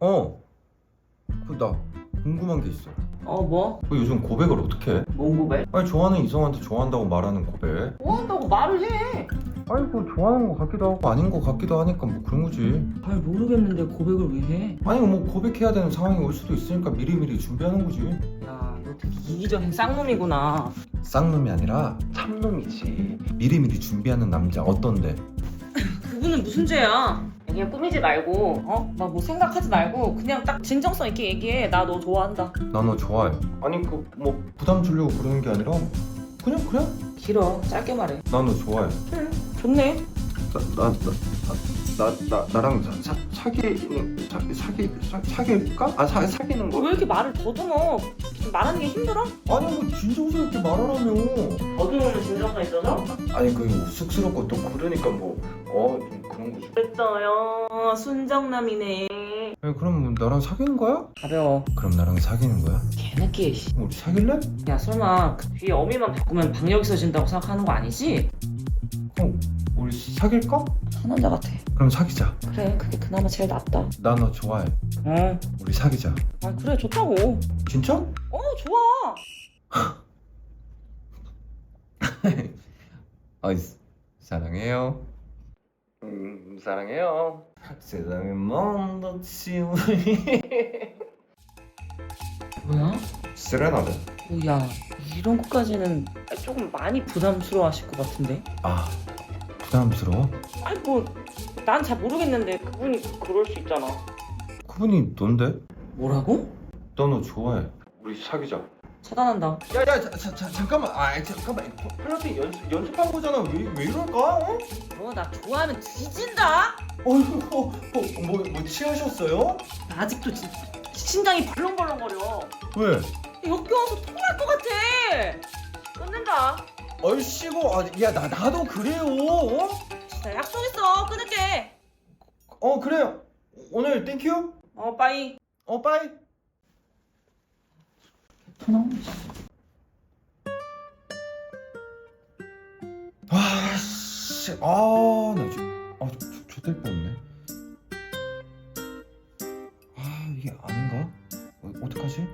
어. 그나 궁금한 게 있어. 어 뭐? 그 요즘 고백을 어떻게 해? 뭔 고백? 아니 좋아하는 이성한테 좋아한다고 말하는 고백. 좋아한다고 말을 해. 아니 뭐 좋아하는 거 같기도 하고 아닌 거 같기도 하니까 뭐 그런 거지. 잘 모르겠는데 고백을 왜 해? 아니 뭐 고백해야 되는 상황이 올 수도 있으니까 미리미리 준비하는 거지. 야, 너 되게 이기적인 쌍놈이구나. 쌍놈이 아니라 참놈이지. 미리미리 준비하는 남자 어떤데? 그분은 무슨 죄야? 그냥 꾸미지 말고, 어? 막 뭐 생각하지 말고 그냥 딱 진정성 있게 얘기해. 나 너 좋아한다. 나 너 좋아해. 아니 그 뭐 부담 주려고 그러는 게 아니라 그냥 그냥 길어. 짧게 말해. 나 너 좋아해. 응. 좋네. 나나나나 나랑 사, 사, 사귀는 사, 사귀 사, 사귈까? 아 사, 사귀는 거? 왜 이렇게 말을 더듬어? 말하는 게 힘들어? 아니 뭐 진정스럽게 말하라며. 더듬으면 진정성 있어서? 아니 그 쑥스럽고 또 그러니까 뭐어좀 그런 거지. 그랬어요. 순정남이네. 아니 그럼 뭐 나랑 사귀는 거야? 가벼워. 그럼 나랑 사귀는 거야? 개느끼해, 씨. 우리 사귈래? 야, 설마 그 뒤에 어미만 바꾸면 박력이 서진다고 생각하는 거 아니지? 어 우리 사귈까? 상남자 같아. 그럼 사귀자. 그래, 그게 그나마 제일 낫다. 나 너 좋아해. 어. 우리 사귀자. 아, 그래, 좋다고. 진짜? 어, 좋아. 어이 사랑해요. 음 사랑해요. 세상의 먼 지우리. 뭐야? 세레나데. 어, 야, 이런 것까지는 조금 많이 부담스러워 하실 것 같은데? 아 부담스러워? 아니, 뭐, 난 잘 모르겠는데 그분이 그럴 수 있잖아. 그분이 넌데? 뭐라고? 너 너 좋아해. 우리 사귀자. 차단한다. 야야 잠깐만. 아 잠깐만. 플러팅 연습 연습한 거잖아. 왜 왜 이럴까? 어? 너 나 좋아하면 뒤진다? 어이구 어, 뭐, 뭐 취하셨어요? 나 아직도 진, 심장이 벌렁벌렁거려. 왜? 역겨워서 토할 것 같아. 끊는다. 얼씨구 아, 야 나 나도 그래요. 어? 나 약속 있어. 끊을게. 어 그래요. 오늘 땡큐. 어, 빠이. 어 빠이. 토나? 아 씨. 아나 지금 아 조- 조될 뻔했네. 아 이게 아닌가? 어, 어떡하지?